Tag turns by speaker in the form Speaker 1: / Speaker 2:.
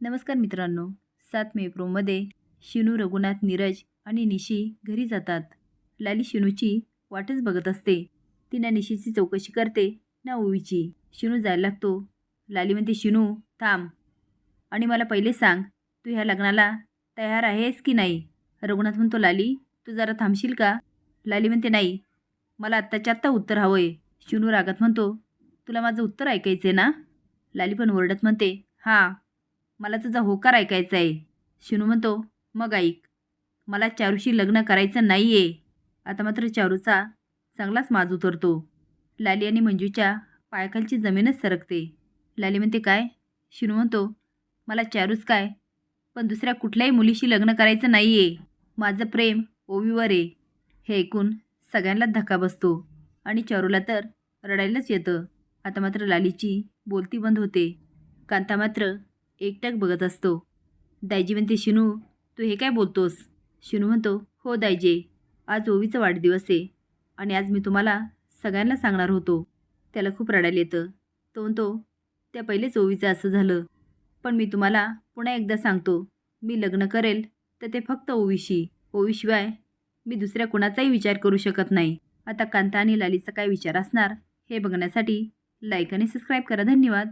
Speaker 1: नमस्कार मित्रांनो सात मे प्रोमध्ये शिनू रघुनाथ नीरज आणि निशी घरी जातात. लाली शिनूची वाटच बघत असते. ती ना निशीची चौकशी करते ना ओवीची. शिनू जायला लागतो. लाली म्हणते शिनू थांब. आणि मला पहिले सांग तू ह्या लग्नाला तयार आहेस की नाही? रघुनाथ म्हणतो लाली तू जरा थांबशील का? लाली म्हणते नाही. मला आत्ताच्या आत्ता उत्तर हवं आहे शिनू रागात म्हणतो तुला माझं उत्तर ऐकायचं आहे ना? लाली पण ओरडत म्हणते हां मला तुझा होकार ऐकायचा आहे. शिनू म्हणतो मग ऐक. मला चारूशी लग्न करायचं नाही आहे आता मात्र चारूचा चांगलाच माज उतरतो. लाली आणि मंजूच्या पायाखालची जमीनच सरकते. लाली म्हणते काय? शिनू म्हणतो मला चारूच काय? पण दुसऱ्या कुठल्याही मुलीशी लग्न करायचं नाही आहे माझं प्रेम ओवीवर आहे. हे ऐकून सगळ्यांनाच धक्का बसतो आणि चारूला तर रडायलाच येतं. आता मात्र लालीची बोलती बंद होते. कांता मात्र एकटक बघत असतो. दायजी म्हणते शिनू तू हे काय बोलतोस? शिनू म्हणतो हो दायजे आज ओवीचा वाढदिवस आहे आणि आज मी तुम्हाला सगळ्यांना सांगणार होतो. त्याला खूप रडायला येतं. तो म्हणतो त्या पहिलेच ओवीचं असं झालं पण मी तुम्हाला पुन्हा एकदा सांगतो मी लग्न करेल तर ते फक्त ओवीशी ओवीशिवाय मी दुसऱ्या कुणाचाही विचार करू शकत नाही. आता कांता आणि लालीचा काय विचार असणार हे बघण्यासाठी लाईक आणि सबस्क्राईब करा. धन्यवाद.